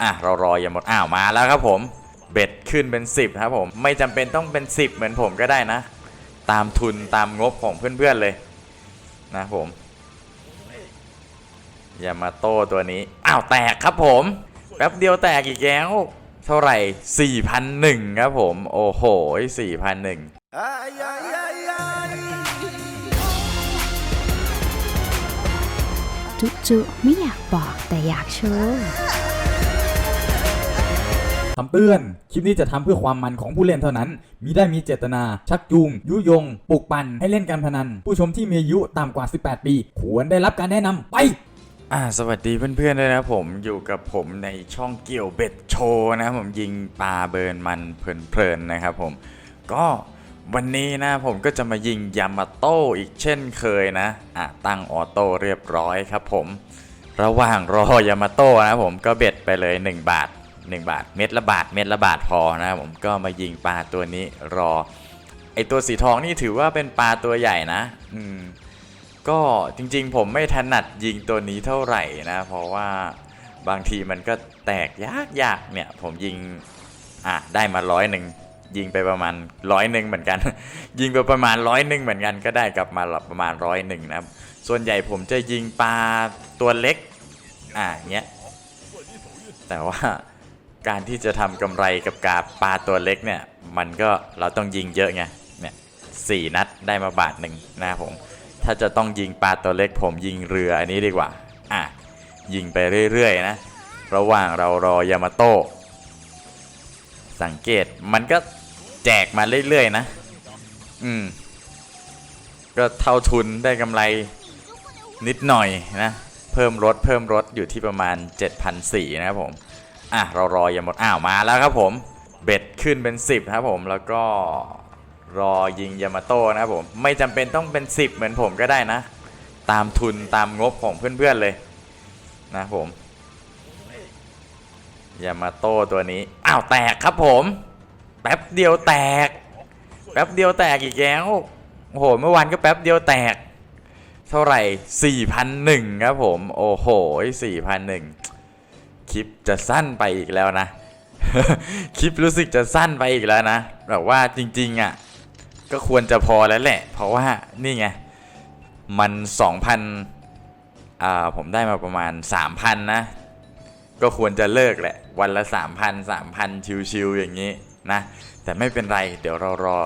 อะเรารออย่าหมดอ้าวมาแล้วครับผมเบ็ดขึ้นเป็น 10ครับผมไม่จำเป็นต้องเป็น 10 เหมือนผมก็ได้นะ ตามทุนตามงบของเพื่อนๆเลยนะผม อย่ามาโต้ตัวนี้อ้าวแตกครับผมแป๊บเดียวแตกอีกแล้วเท่าไหร่4,001ครับผม โอ้โห4,001จุ๊จุไม่อยากบอกแต่อยากโชว์ คำเตือน คลิปนี้จะทำเพื่อความมันของผู้เล่นเท่านั้น มิได้มีเจตนา ชักจูง ยุยง ปลุกปั่นให้เล่นการพนัน ผู้ชมที่มีอายุต่ำกว่า 18 ปี ควรได้รับการแนะนำไปอ่าสวัสดีเพื่อนๆด้วยนะผมอยู่กับผมในช่องเกี่ยวเบ็ดโชว์นะผมยิงปลาเบิร์นมันเพลินๆนะครับผมก็วันนี้นะผมก็จะมายิงยามาโต้อีกเช่นเคยนะอะตั้งออโต้เรียบร้อยครับผม ระหว่างรอยามาโต้นะผมก็เบ็ดไปเลย 1 บาท 1 บาท เม็ดละบาท เม็ดละบาทพอนะครับผมก็มายิงปลาตัวนี้รอ ไอตัวสีทองนี่ถือว่าเป็นปลาตัวใหญ่นะ อืม ก็จริงๆ ผมไม่ถนัดยิงตัวนี้เท่าไหร่นะ เพราะว่าบางทีมันก็แตกยากๆเนี่ย ผมยิง อะ ได้มาร้อยหนึ่งยิงไปประมาณร้อยหนึ่งเหมือนกัน ยิงไปประมาณร้อยหนึ่งเหมือนกันก็ได้กลับมาประมาณร้อยหนึ่งนะครับ ส่วนใหญ่ผมจะยิงปลาตัวเล็ก อะเงี้ยแต่ว่า การที่จะทำกำไรกับกาปลาตัวเล็กเนี่ย มันก็เราต้องยิงเยอะไง เนี่ยสี่นัดได้มาบาทหนึ่งนะครับผม ถ้าจะต้องยิงปลาตัวเล็ก ผมยิงเรืออันนี้ดีกว่า อะ ยิงไปเรื่อยๆนะ ระหว่างเรารอยามาโต้ สังเกตมันก็แจกมาเรื่อยๆนะ อืม ก็เท่าทุนได้กำไรนิดหน่อยนะ เพิ่มรถเพิ่มรถอยู่ที่ประมาณ 7,400นะครับผม อะเรารออย่าหมดอ้าวมาแล้วครับผมเบ็ดขึ้นเป็น 10ครับผมแล้วก็รอยิงยามาโต้นะครับผมไม่จำเป็นต้องเป็น 10 เหมือนผมก็ได้นะ ตามทุนตามงบของเพื่อนๆเลยนะผมยามาโต้ตัวนี้อ้าวแตกครับผม แป๊บเดียวแตก แป๊บเดียวแตกอีกแล้วโอ้โหเมื่อวานก็แป๊บเดียวแตก เท่าไหร่4,001ครับผม โอ้โห4,001 คลิปจะสั้นไปอีกแล้วนะ คลิปรู้สึกจะสั้นไปอีกแล้วนะแบบว่าจริงๆอะก็ควรจะพอแล้วแหละ เพราะว่านี่ไง มัน2,000อ่าผมได้มาประมาณ 3,000 นะ ก็ควรจะเลิกแหละ วันละ 3,000 3,000 ชิวๆอย่างนี้นะ แต่ไม่เป็นไร เดี๋ยวเรารอ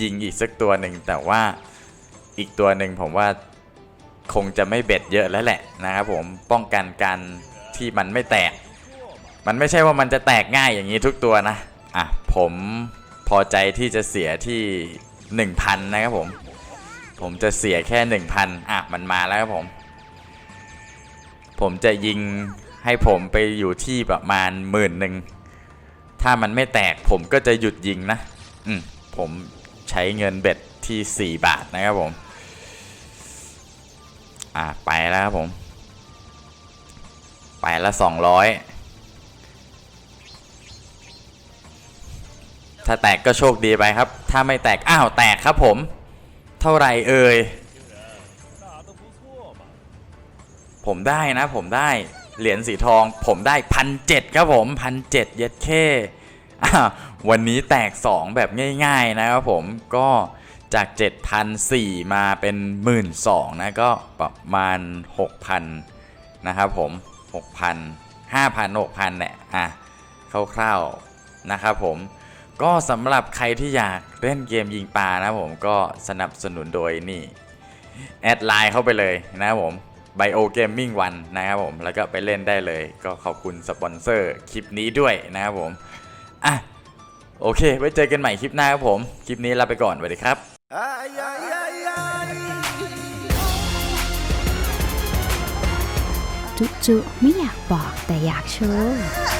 ยิงอีกสักตัวหนึ่ง แต่ว่าอีกตัวหนึ่งผมว่าคงจะไม่เบ็ดเยอะแล้วแหละนะครับผมป้องกันการ ที่มันไม่แตก มันไม่ใช่ว่ามันจะแตกง่ายอย่างนี้ทุกตัวนะ อะ ผมพอใจที่จะเสียที่ 1,000 นะครับผม ผมจะเสียแค่ 1,000 อะ มันมาแล้วครับผม ผมจะยิงให้ผมไปอยู่ที่ประมาณหมื่นหนึ่ง ถ้ามันไม่แตกผมก็จะหยุดยิงนะ อืม ผมใช้เงินเบ็ดที่ 4 บาทนะครับผม อะ ไปแล้วครับผม ไปละ200ถ้าแตกก็โชคดีไปครับ ถ้าไม่แตก อ้าว แตกครับผม เท่าไหร่เอ่ย ผมได้นะ ผมได้ เหรียญสีทอง ผมได้พันเครับผมพันเจ็ดเย็ดเค่วันนี้แตก 2 แบบง่ายๆนะครับผมก็จาก 7,004มาเป็น 12,000นะก็ประมาณ 6,000 นะครับผม 6,000 5,000 6,000เนี่ยอะคร่าวๆนะครับผมก็สำหรับใครที่อยากเล่นเกมยิงปลานะผมก็สนับสนุนโดยนี่แอดไลน์เข้าไปเลยนะครับผม Bio Gaming 1นะครับผมแล้วก็ไปเล่นได้เลย ก็ขอบคุณสปอนเซอร์คลิปนี้ด้วยนะครับผมอะโอเค ไว้เจอกันใหม่คลิปหน้าครับผม คลิปนี้ลาไปก่อนสวัสดีครับ จุจุไม่อยากบอกแต่อยากโชว์